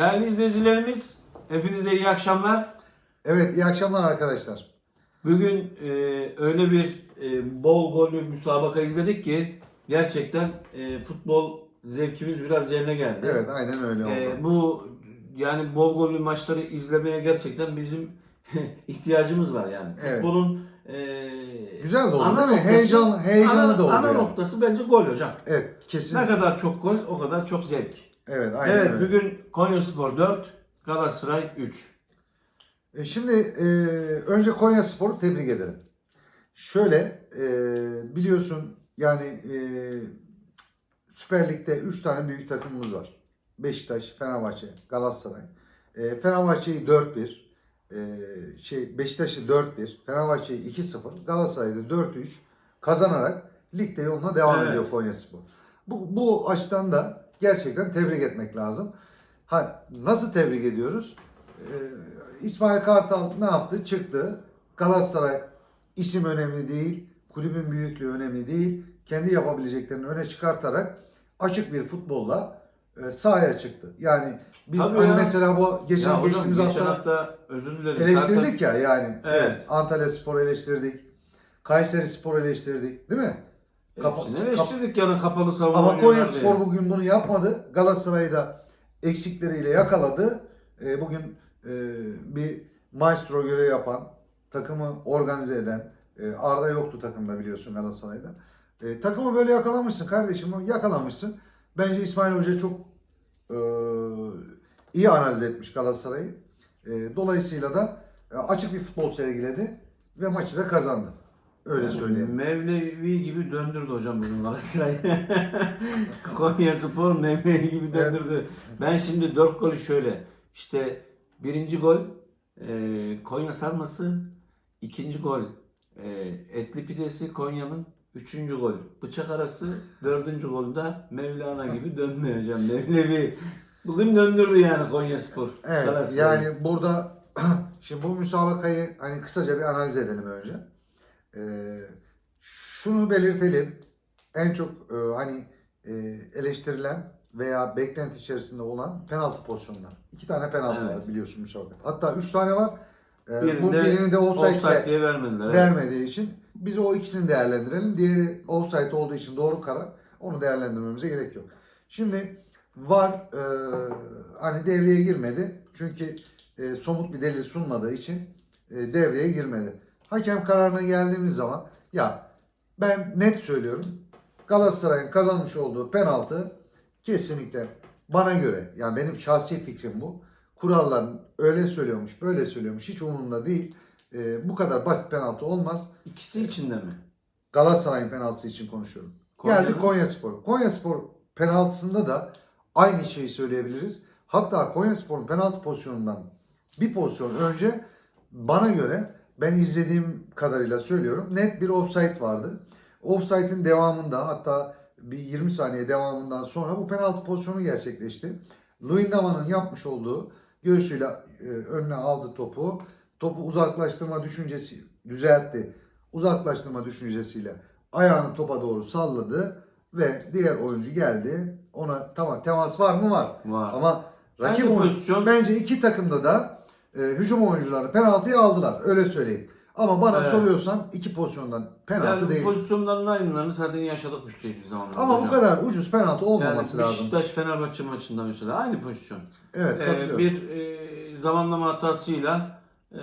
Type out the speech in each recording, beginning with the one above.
Değerli izleyicilerimiz, hepinize iyi akşamlar. Evet iyi akşamlar arkadaşlar. Bugün e, öyle bir e, bol gollü müsabaka izledik ki gerçekten e, futbol zevkimiz biraz yerine geldi. Evet aynen öyle oldu. E, bu yani bol gollü maçları izlemeye gerçekten bizim ihtiyacımız var yani. Evet. Futbolun e, Güzel de oldu değil mi? noktası- Heyecan, heyecanlı ana, da oldu Ana yani. noktası bence gol hocam. Evet kesin. Ne kadar çok gol o kadar çok zevk. Evet aynen evet öyle. bugün Konyaspor 4, Galatasaray 3. E, Şimdi e, önce Konya Spor'u tebrik edelim. Şöyle e, biliyorsun yani e, Süper Lig'de 3 tane büyük takımımız var. Beşiktaş, Fenerbahçe, Galatasaray. E, Fenerbahçe'yi 4-1, e, şey Beşiktaş'ı 4-1, Fenerbahçe'yi 2-0, Galatasaray'da 4-3 kazanarak ligde yoluna devam Evet. ediyor Konya Spor. Bu, bu açıdan da gerçekten tebrik etmek lazım. Ha, nasıl tebrik ediyoruz? Ee, İsmail Kartal ne yaptı? Çıktı. Galatasaray isim önemli değil, kulübün büyüklüğü önemli değil. Kendi yapabileceklerini öne çıkartarak açık bir futbolla e, sahaya çıktı. Yani biz Tabii hani ya. mesela bu geçen Ya hocam, geçtiğimiz geçen hafta, hafta özür dilerim. eleştirdik ya yani. Evet. Antalya Spor eleştirdik. Kayseri Spor eleştirdik, değil mi? Kapa- Hepsini eleştirdik yani kapalı savunma Ama Konya. Spor bugün bunu yapmadı. Galatasaray'ı da eksikleriyle yakaladı. E, bugün e, bir maestro görev yapan, takımı organize eden, e, Arda yoktu takımda biliyorsun Galatasaray'da. E, takımı böyle yakalamışsın kardeşim, yakalamışsın. Bence İsmail Hoca çok e, iyi analiz etmiş Galatasaray'ı. E, dolayısıyla da e, açık bir futbol sergiledi ve maçı da kazandı. Öyle söyleyeyim. Mevlevi gibi döndürdü hocam bugün Galatasaray. Konya Spor Mevlevi gibi döndürdü. Ben şimdi dört golü şöyle. İşte birinci gol e, Konya sarması. ikinci gol e, etli pidesi Konya'nın. Üçüncü gol bıçak arası. Dördüncü gol de Mevlana gibi dönmüyor hocam. Mevlevi. Bugün döndürdü yani Konya Spor. Evet Galatasaray'ı. yani burada şimdi bu müsabakayı hani kısaca bir analiz edelim önce. Ee, şunu belirtelim. En çok e, hani e, eleştirilen veya beklenti içerisinde olan penaltı pozisyonlar. İki tane penaltı Evet. var biliyorsun müsabakada. Hatta üç tane var. Ee, Birinde bu birini de offside, offside diye vermediler. evet. vermediği için biz o ikisini değerlendirelim. Diğeri offside olduğu için doğru karar. Onu değerlendirmemize gerek yok. Şimdi var e, hani devreye girmedi. Çünkü e, somut bir delil sunmadığı için e, devreye girmedi. Hakem kararına geldiğimiz zaman ya ben net söylüyorum Galatasaray'ın kazanmış olduğu penaltı kesinlikle bana göre yani benim şahsi fikrim bu. Kurallar öyle söylüyormuş, böyle söylüyormuş hiç umurumda değil. E, bu kadar basit penaltı olmaz. İkisi içinde mi? Galatasaray'ın penaltısı için konuşuyorum. Konya'nın? Geldi Konya Spor. Konya Spor penaltısında da aynı şeyi söyleyebiliriz. Hatta Konya Spor'un penaltı pozisyonundan bir pozisyon önce bana göre ben izlediğim kadarıyla söylüyorum net bir offside vardı. Offside'in devamında hatta bir 20 saniye devamından sonra bu penaltı pozisyonu gerçekleşti. Luyendama'nın yapmış olduğu göğsüyle e, önüne aldı topu. Topu uzaklaştırma düşüncesi düzeltti. Uzaklaştırma düşüncesiyle ayağını topa doğru salladı ve diğer oyuncu geldi. Ona tamam temas var mı var. Var. Ama rakip oyuncu pozisyon- bence iki takımda da e, hücum oyuncuları penaltıyı aldılar. Öyle söyleyeyim. Ama bana Evet. soruyorsan iki pozisyondan penaltı yani değil. pozisyonların aynılarını zaten yaşadık bir şey bir zaman. Ama bu kadar ucuz penaltı olmaması lazım. Beşiktaş Fenerbahçe maçında mesela aynı pozisyon. Evet Ee, katılıyorum. bir e, zamanlama hatasıyla e,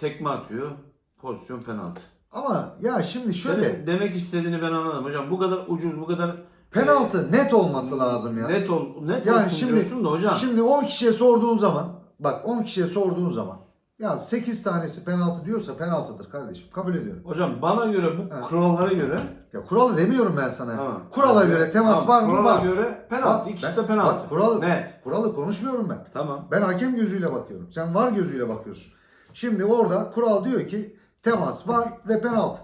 tekme atıyor. Pozisyon penaltı. Ama ya şimdi şöyle Senin demek istediğini ben anladım hocam. Bu kadar ucuz, bu kadar penaltı net olması lazım ya. net ol, net Yani olsun şimdi- diyorsun da hocam. Şimdi 10 kişiye sorduğun zaman bak 10 kişiye sorduğun zaman ya 8 tanesi penaltı diyorsa penaltıdır kardeşim. Kabul ediyorum. Hocam bana göre bu Evet. kurallara göre Ya kuralı demiyorum ben sana. Tamam. Kurala göre temas var mı? Kurala Var. göre penaltı. Bak, İkisi ben- de penaltı. bak, kuralı- Net. Kuralı konuşmuyorum ben. Tamam. Ben hakem gözüyle bakıyorum. Sen var gözüyle bakıyorsun. Şimdi orada kural diyor ki temas var ve penaltı.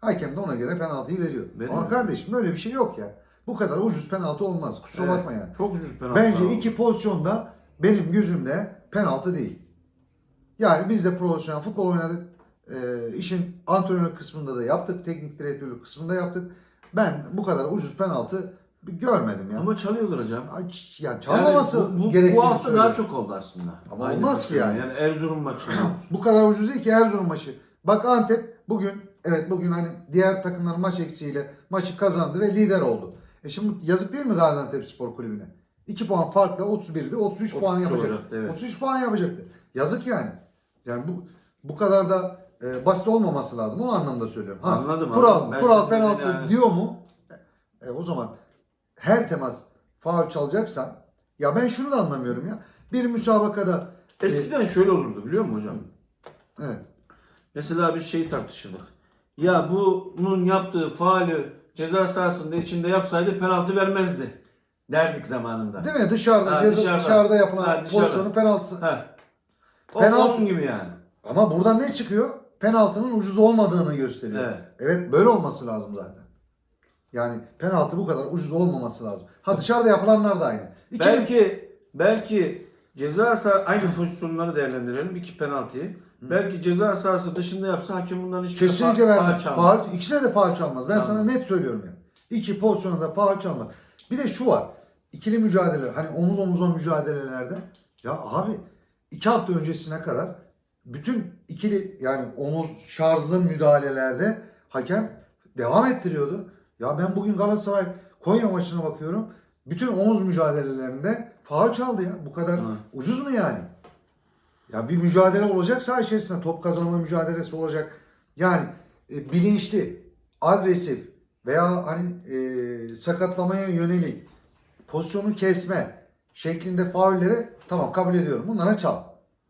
Hakem de ona göre penaltıyı veriyor. Veriyor. Ama kardeşim böyle bir şey yok ya. Bu kadar ucuz penaltı olmaz. Kusura Evet, bakma yani. Çok ucuz penaltı. Bence iki pozisyonda benim gözümde penaltı değil. Yani biz de profesyonel futbol oynadık. Ee, işin antrenör kısmında da yaptık. Teknik direktörlük kısmında yaptık. Ben bu kadar ucuz penaltı görmedim ya. Ama çalıyorlar hocam. Ay, ya çalmaması Yani bu, bu, gerektiğini bu hafta söylüyorum. daha çok oldu aslında. Ama Aynı olmaz ki yani. Yani Erzurum maçı. Bu kadar ucuz değil ki Erzurum maçı. Bak Antep bugün evet bugün hani diğer takımların maç eksiğiyle maçı kazandı ve lider oldu. E şimdi yazık değil mi Gaziantep Spor Kulübü'ne? 2 puan farkla 31'di 33 puan 33 yapacak. olacaktı, evet. 33 puan yapacaktı. Yazık yani. Yani bu bu kadar da e, basit olmaması lazım. O anlamda söylüyorum. Ha, Anladım, Kural, anladım. Ben kural senin penaltı dediğini diyor mu? E, o zaman her temas faul çalacaksan ya ben şunu da anlamıyorum ya. Bir müsabakada e, Eskiden şöyle olurdu biliyor musun hocam? evet. Mesela bir şey tartışırdık. Ya bunun yaptığı faali ceza sahasında içinde yapsaydı penaltı vermezdi. Derdik zamanında. Değil mi? Dışarıda, Ha, ceza, dışarıda. dışarıda. yapılan Ha, dışarıda. pozisyonu penaltısı. Ha. O Penaltı- onun gibi yani. Ama buradan ne çıkıyor? Penaltının ucuz olmadığını gösteriyor. Evet. Evet böyle olması lazım zaten. Yani penaltı bu kadar ucuz olmaması lazım. Ha dışarıda yapılanlar da aynı. İki Belki belki ceza sahası aynı pozisyonları değerlendirelim iki penaltıyı. Belki ceza sahası dışında yapsa hakem bundan hiç kesinlikle vermez. Faul, ikisine de faul çalmaz. Ben Tamam. sana net söylüyorum yani. İki pozisyonda da faul çalmaz. Bir de şu var. İkili mücadele hani omuz omuza mücadelelerde ya abi iki hafta öncesine kadar bütün ikili yani omuz şarjlı müdahalelerde hakem devam ettiriyordu. Ya ben bugün Galatasaray Konya maçına bakıyorum. Bütün omuz mücadelelerinde faul çaldı ya. Bu kadar Hı. ucuz mu yani? Ya bir mücadele olacak saha içerisinde top kazanma mücadelesi olacak. Yani e, bilinçli, agresif veya hani e, sakatlamaya yönelik pozisyonu kesme şeklinde faulleri tamam kabul ediyorum. Bunlara çal.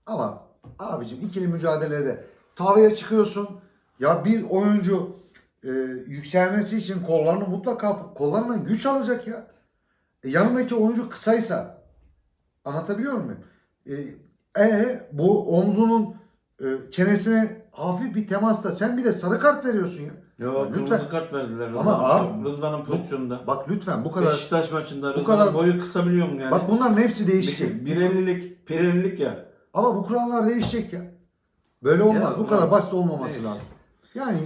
Ama abicim ikili mücadelede tavaya çıkıyorsun. Ya bir oyuncu e, yükselmesi için kollarını mutlaka kollarından güç alacak ya. E, yanındaki oyuncu kısaysa anlatabiliyor muyum? E, e, bu omzunun e, çenesine hafif bir temasta sen bir de sarı kart veriyorsun ya. Yok Lütfen. kırmızı kart verdiler. Ama Rıdvan- abi- Rıdvan'ın pozisyonunda. Bak lütfen bu kadar Beşiktaş maçında bu Rıdvan kadar- boyu kısa biliyor musun yani? bak bunların hepsi değişecek. Bir ellilik, bir ellilik ya. Ama bu kurallar değişecek ya. Böyle olmaz. Bu kadar tamam. basit olmaması Neyse. lazım. Yani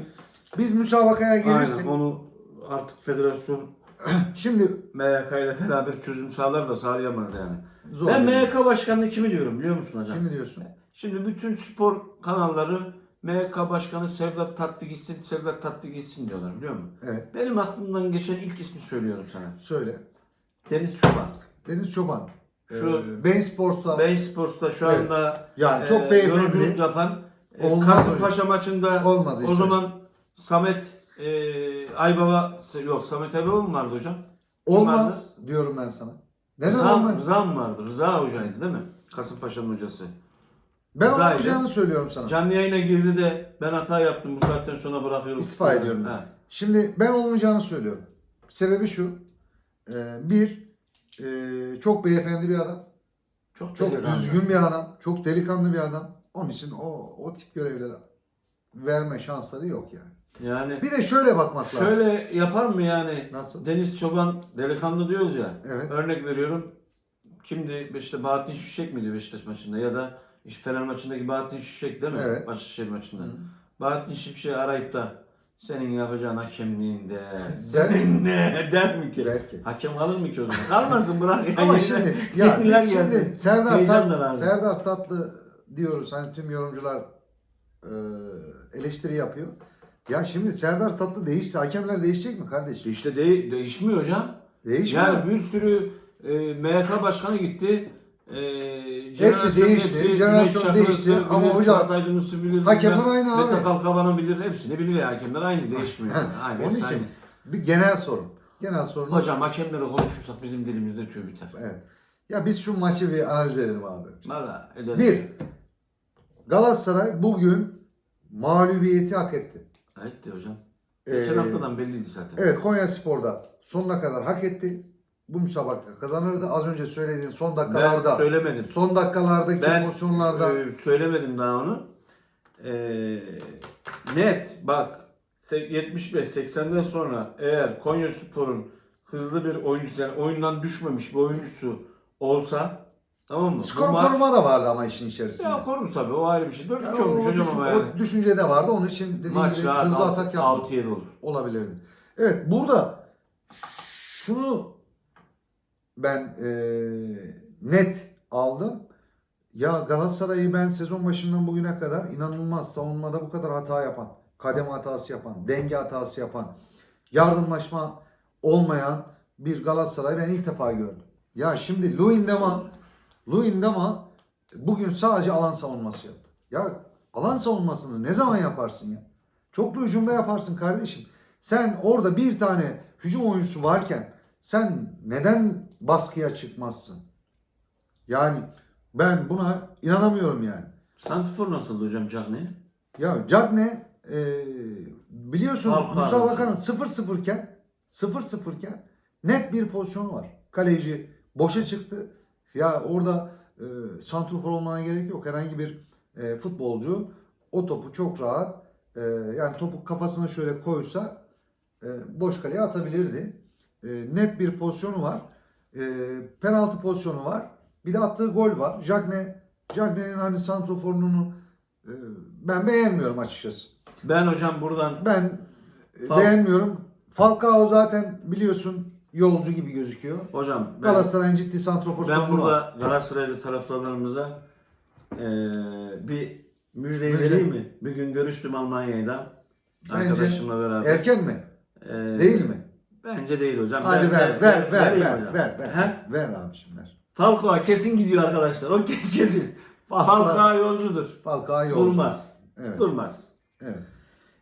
biz müsabakaya Aynen onu artık federasyon şimdi MYK ile beraber çözüm sağlar da sağlayamaz yani. zor. ben değil. MYK başkanlığı kimi diyorum biliyor musun hocam? Kimi diyorsun? Şimdi bütün spor kanalları MYK başkanı Serdar Tatlı gitsin, Serdar Tatlı gitsin diyorlar biliyor musun? Evet. Benim aklımdan geçen ilk ismi söylüyorum sana. Söyle. Deniz Çoban. Deniz Çoban. Şu- Ee, Bein Sports'ta Bein Sports'ta şu Evet. anda yani çok e, beyefendi. yapan e, Kasımpaşa maçında Olmaz o zaman Samet e, Aybaba yok Samet Aybaba mı vardı hocam? Olmaz diyorum ben sana. Neden Rıza, olmaz? Rıza mı vardı? Rıza hocaydı değil mi? Kasımpaşa'nın hocası. Ben Rıza'ydı. olmayacağını söylüyorum sana. Canlı yayına girdi de ben hata yaptım bu saatten sonra bırakıyorum. İstifa ediyorum. Ha. Şimdi ben olmayacağını söylüyorum. Sebebi şu. Ee, bir, e, çok beyefendi bir adam. Çok, Çok delikanlı. düzgün bir adam. Çok delikanlı bir adam. Onun için o, o tip görevleri verme şansları yok yani. Yani Bir de şöyle bakmak lazım. şöyle yapar mı yani? Nasıl? Deniz Çoban delikanlı diyoruz ya. Evet. Örnek veriyorum. Kimdi? İşte Bahattin Şişek miydi Beşiktaş maçında ya da işte Fener maçındaki Bahattin Şişek değil mi? Evet. Başakşehir maçında. Hı. Bahattin Şişek'i arayıp da senin yapacağın hakemliğinde senin ne der mi ki? Belki. Hakem kalır mı ki o zaman? Kalmasın bırak. ya. Ama şimdi ya biz şimdi gelsin. Serdar, Tat. Serdar Tatlı diyoruz. Hani tüm yorumcular e, eleştiri yapıyor. Ya şimdi Serdar Tatlı değişse hakemler değişecek mi kardeşim? İşte de- değişmiyor hocam. Değişmiyor. Yani bir sürü e, MYK başkanı gitti. E, Hepsi değişti, jenerasyon değişti ama hocam, bilir, hakemler bilmem, aynı abi. Mete bilir, hepsini bilir ya hakemler aynı değişmiyor. yani. aynı, Onun hepsi için aynı. bir genel sorun. Genel sorun. Hocam hakemleri konuşursak bizim dilimizde tüy biter. Evet. Ya biz şu maçı bir analiz edelim abi. Valla edelim. Bir, Galatasaray bugün mağlubiyeti hak etti. Etti hocam. Geçen Ee, haftadan belliydi zaten. Evet Konya Spor'da sonuna kadar hak etti. Bu müsabaka kazanırdı. Az önce söylediğin son ben dakikalarda, söylemedim. son dakikalardaki Ben pozisyonlarda e, söylemedim daha onu. E, net bak se- 75-80'den sonra eğer Konya Spor'un hızlı bir oyuncusu yani oyundan düşmemiş bir oyuncusu olsa tamam mı? skor maç- koruma da vardı ama işin içerisinde. Ya korur tabii o ayrı bir şey. 4-2 Ya olmuş o, hocam ama o yani. düşünce de vardı. Onun için dediğim Maç gibi hızlı atak yaptı. 6-7 olur. olabilirdi. Evet burada şunu ben eee, net aldım. Ya Galatasaray'ı ben sezon başından bugüne kadar inanılmaz savunmada bu kadar hata yapan, kademe hatası yapan, denge hatası yapan, yardımlaşma olmayan bir Galatasaray ben ilk defa gördüm. Ya şimdi Luyendama, Luyendama bugün sadece alan savunması yaptı. Ya alan savunmasını ne zaman yaparsın ya? Çoklu hücumda yaparsın kardeşim. Sen orada bir tane hücum oyuncusu varken sen neden baskıya çıkmazsın? Yani ben buna inanamıyorum yani. Santifor nasıldı hocam Cagney? Ya Cagne e, biliyorsun Falcao. Musa Bakan'ın 0-0 iken 0-0 iken net bir pozisyonu var. Kaleci boşa çıktı. Ya orada e, santrfor olmana gerek yok. Herhangi bir e, futbolcu o topu çok rahat e, yani topu kafasına şöyle koysa e, boş kaleye atabilirdi. E, net bir pozisyonu var. E, penaltı pozisyonu var. Bir de attığı gol var. Cagne Cagne'nin hani santroforunu e, ben beğenmiyorum açıkçası. Ben hocam buradan Ben e, Fal- beğenmiyorum. Falcao zaten biliyorsun yolcu gibi gözüküyor. hocam ben, Galatasaray'ın ciddi santrofor ben sorunu var. burada Galatasaraylı taraftarlarımıza eee, bir müjdeyi Müjde. vereyim mi? Bir gün görüştüm Almanya'da arkadaşımla beraber. Erken mi? Eee, Değil mi? Bence değil hocam. Hadi ver ver ver ver hocam. ver ver. He? Ver abiciğim ver. Falcao kesin gidiyor arkadaşlar. O ke- kesin. Falcao- yolcudur. Falcao yolcu. Durmaz. Evet. Durmaz. Evet.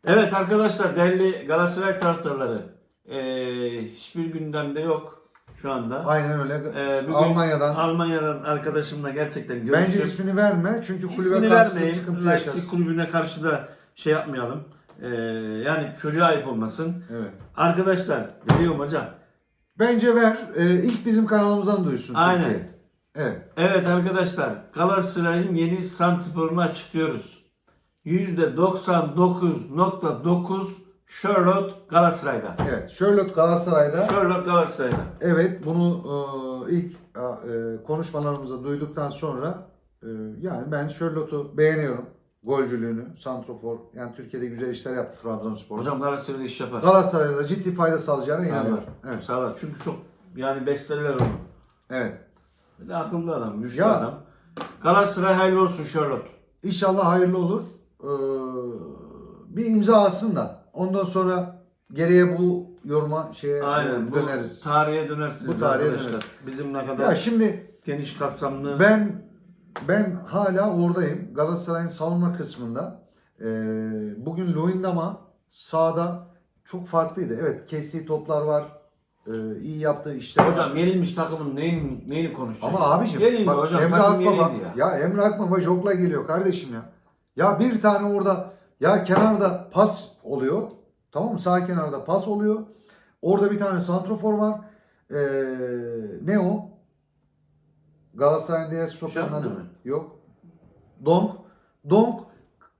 Evet arkadaşlar değerli Galatasaray taraftarları. eee, hiçbir gündemde yok şu anda. Aynen öyle. Ee, bugün Almanya'dan. Almanya'dan arkadaşımla gerçekten görüştüm. Bence ismini verme çünkü kulübe İsmini karşı da vermeyin. sıkıntı Leipzig yaşarsın. kulübüne karşı da şey yapmayalım. Ee, yani çocuğa ayıp olmasın. Evet. Arkadaşlar veriyorum hocam. Bence ver. Ee, ilk bizim kanalımızdan duysun Aynen. Türkiye. Evet. Evet arkadaşlar Galatasaray'ın yeni santiforunu açıklıyoruz. %99.9 Charlotte Galatasaray'da. Evet. Charlotte Galatasaray'da. Charlotte Galatasaray'da. Evet bunu e, ilk e, konuşmalarımızda duyduktan sonra e, yani ben Charlotte'u beğeniyorum. Golcülüğünü, santrofor. Yani Türkiye'de güzel işler yaptı Trabzonspor. Hocam Galatasaray'da iş yapar. Galatasaray'da ciddi fayda sağlayacağına inanıyorum. Evet. Sağlar. Çünkü çok yani beslerler onu. Evet. Bir de akıllı adam, güçlü Ya. adam. Galatasaray hayırlı olsun Charlotte. İnşallah hayırlı olur. Ee, bir imza atsın da ondan sonra geriye bu yoruma şeye Aynen. e, Bu döneriz. tarihe dönersiniz Bu tarihe arkadaşlar. döneriz. Bizim ne kadar Ya şimdi geniş kapsamlı. Ben ben hala oradayım. Galatasaray'ın savunma kısmında. Ee, bugün Luyendama sağda çok farklıydı. Evet kestiği toplar var. Ee, iyi yaptığı işler var. Hocam yenilmiş takımın neyini, neyini konuşacak? Ama abiciğim Yenildi bak hocam. Emre takım Akbaba yenildi ya. ya. Emre Akbaba jokla geliyor kardeşim ya. Ya bir tane orada ya kenarda pas oluyor. Tamam mı? Sağ kenarda pas oluyor. Orada bir tane santrofor var. Ee, ne o? Galatasaray'ın diğer stoperinin adı mı? Yok. Donk. Donk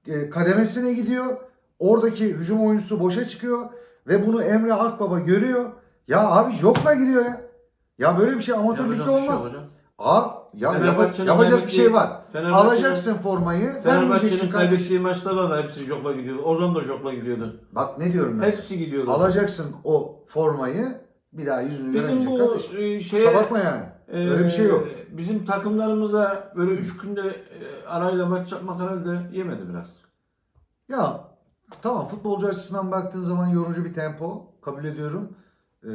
e, kademesine gidiyor. Oradaki hücum oyuncusu boşa çıkıyor. Ve bunu Emre Akbaba görüyor. Ya abi jokla giriyor ya. Ya böyle bir şey amatör Yapacak ligde şey olmaz. hocam. Aa, ya yapa- Fenerbahçe'nin yapacak bir şey var. Alacaksın formayı, Fenerbahçe'nin kaybettiği maçlarda da hepsi jokla gidiyordu. Ozan da jokla gidiyordu. Bak ne diyorum ben. Hepsi gidiyordu. Alacaksın o formayı, bir daha yüzünü Bizim göremeyecek bu kardeşim. e, Kusura şeye bakma yani. Öyle bir şey yok. e, Bizim takımlarımıza böyle üç günde e, arayla maç yapmak herhalde yemedi biraz. Ya tamam futbolcu açısından baktığın zaman yorucu bir tempo kabul ediyorum. Ee,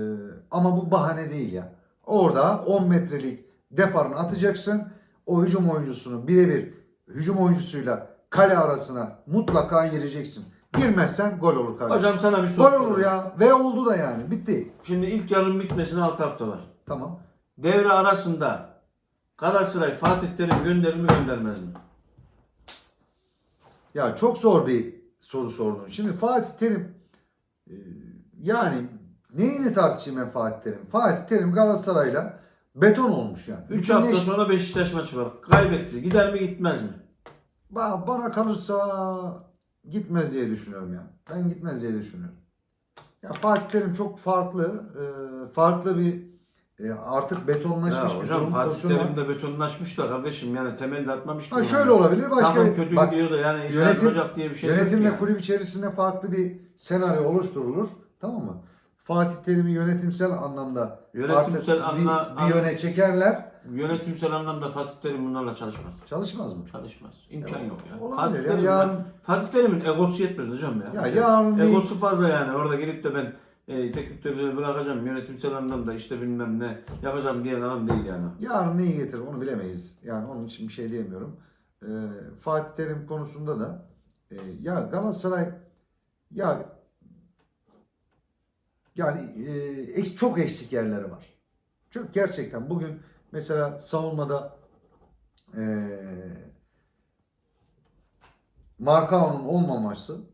ama bu bahane değil ya. Orada 10 metrelik deparını atacaksın. O hücum oyuncusunu birebir hücum oyuncusuyla kale arasına mutlaka gireceksin. Girmezsen gol olur kardeşim. Hocam sana bir soru gol olur sorayım. ya. Ve oldu da yani. Bitti. Şimdi ilk yarının bitmesine 6 hafta var. Tamam. Devre arasında Galatasaray Fatih Terim gönderir mi göndermez mi? Ya çok zor bir soru sordun. Şimdi Fatih Terim e, yani neyini tartışayım ben Fatih Terim? Fatih Terim Galatasaray'la beton olmuş yani. 3 Bütün hafta eş- sonra Beşiktaş maçı var. Kaybetti. Gider mi gitmez mi? Ba- bana kalırsa gitmez diye düşünüyorum ya. Ben gitmez diye düşünüyorum. Ya Fatih Terim çok farklı, e, farklı bir e, artık betonlaşmış Ya bir hocam durum Fatih pozisyonu var. Terim de betonlaşmış da kardeşim yani temel de atmamış ki. Ha şöyle olabilir. Başka Takım bir, kötü bak, gidiyor da yani yönetim- yönetim, diye bir şey yok Yönetimle yani. kulüp içerisinde farklı bir senaryo oluşturulur. Tamam mı? Fatih Terim'i yönetimsel anlamda Yönetimsel artık bir, anla- bir yöne çekerler. Yönetimsel anlamda Fatih Terim bunlarla çalışmaz. Çalışmaz mı? Çalışmaz. İmkan Ya, yok ya. olabilir Fatih, ya, Terim'in, yarın- Fatih Terim'in egosu yetmez hocam ya. Ya yarın bir- Egosu fazla yani. Orada gelip de ben e, teknik direktörü bırakacağım. Yönetimsel anlamda işte bilmem ne yapacağım diyen adam değil yani. Yarın neyi getirir onu bilemeyiz. Yani onun için bir şey diyemiyorum. Ee, Fatih Terim konusunda da e, ya Galatasaray ya yani e, çok eksik yerleri var. Çok gerçekten bugün mesela savunmada e, Markao'nun olmaması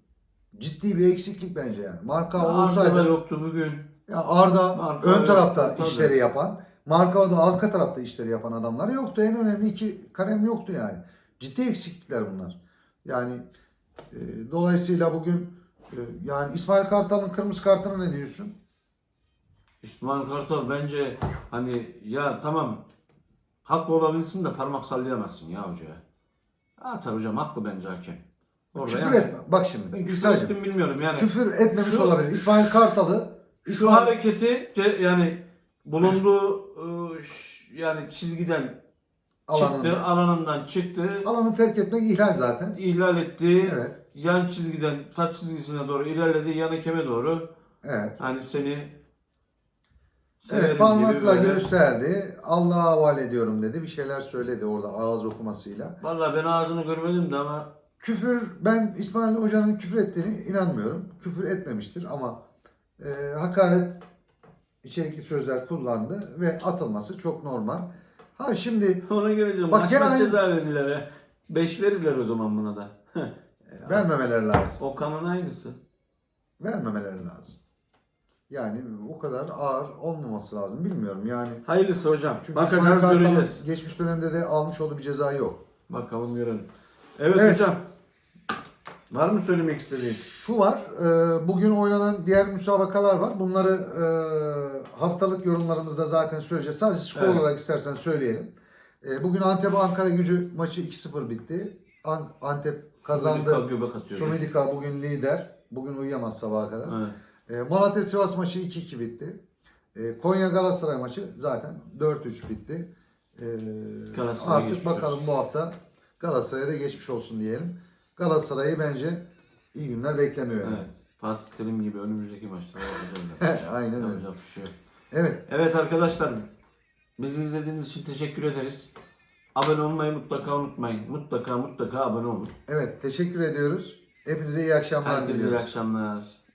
ciddi bir eksiklik bence yani. Markao Arda da olsaydı yoktu bugün. ya Arda Marka ön tarafta tabii. işleri yapan, Marka da arka tarafta işleri yapan adamlar yoktu. En önemli iki kalem yoktu yani. Ciddi eksiklikler bunlar. Yani e, dolayısıyla bugün e, yani İsmail Kartal'ın kırmızı kartına ne diyorsun? İsmail Kartal bence hani ya tamam haklı olabilirsin de parmak sallayamazsın ya hocaya. Ha tabii hocam haklı bence hakem. Orada küfür yani- etme. Bak şimdi. Ben küfür İsa'cığım, ettim bilmiyorum yani. Küfür etmemiş Şu- olabilir. İsmail Kartal'ı Şu İsmail hareketi ce- yani bulunduğu ıı, ş- yani çizgiden alanını, çıktı, alanından çıktı, alanı terk etmek ihlal zaten. ihlal etti. Evet. Yan çizgiden taç çizgisine doğru ilerledi, yan hakeme doğru. Evet. Hani seni severim Evet gibi parmakla böyle. gösterdi. Allah'a havale ediyorum dedi. Bir şeyler söyledi orada ağız okumasıyla. Vallahi ben ağzını görmedim de ama Küfür, ben İsmail Hoca'nın küfür ettiğini inanmıyorum. Küfür etmemiştir ama e, hakaret içerikli sözler kullandı ve atılması çok normal. Ha şimdi ona geleceğim. Bak Bak aynı- ceza verirler. he. Beş verirler o zaman buna da. vermemeleri lazım. Okan'ın aynısı. Vermemeleri lazım. Yani o kadar ağır olmaması lazım. Bilmiyorum yani. Hayırlısı hocam. Çünkü Bakacağız göreceğiz. geçmiş dönemde de almış olduğu bir ceza yok. Bakalım görelim. Evet, Evet. hocam. Var mı söylemek istediğin? Şu var, e, bugün oynanan diğer müsabakalar var. Bunları e, haftalık yorumlarımızda zaten söyleyeceğiz. Sadece skor Evet. olarak istersen söyleyelim. E, bugün Antep Ankara gücü maçı 2-0 bitti. An- Antep kazandı. Göbek atıyor. Sumidika bugün lider. Bugün uyuyamaz sabaha kadar. Evet. E, Malatya Sivas maçı 2-2 bitti. E, Konya Galatasaray maçı zaten 4-3 bitti. E, Galatasaray'a artık geçmiş bakalım bu hafta Galatasaray'a da geçmiş olsun diyelim. Galatasaray'ı bence iyi günler beklemiyor yani. Evet. Fatih Terim gibi önümüzdeki maçta. Aynen öyle. Yapacak bir şey yok. Evet. Evet arkadaşlar. Bizi izlediğiniz için teşekkür ederiz. Abone olmayı mutlaka unutmayın. Mutlaka mutlaka abone olun. Evet. Teşekkür ediyoruz. Hepinize iyi akşamlar Herkese iyi diliyoruz. akşamlar.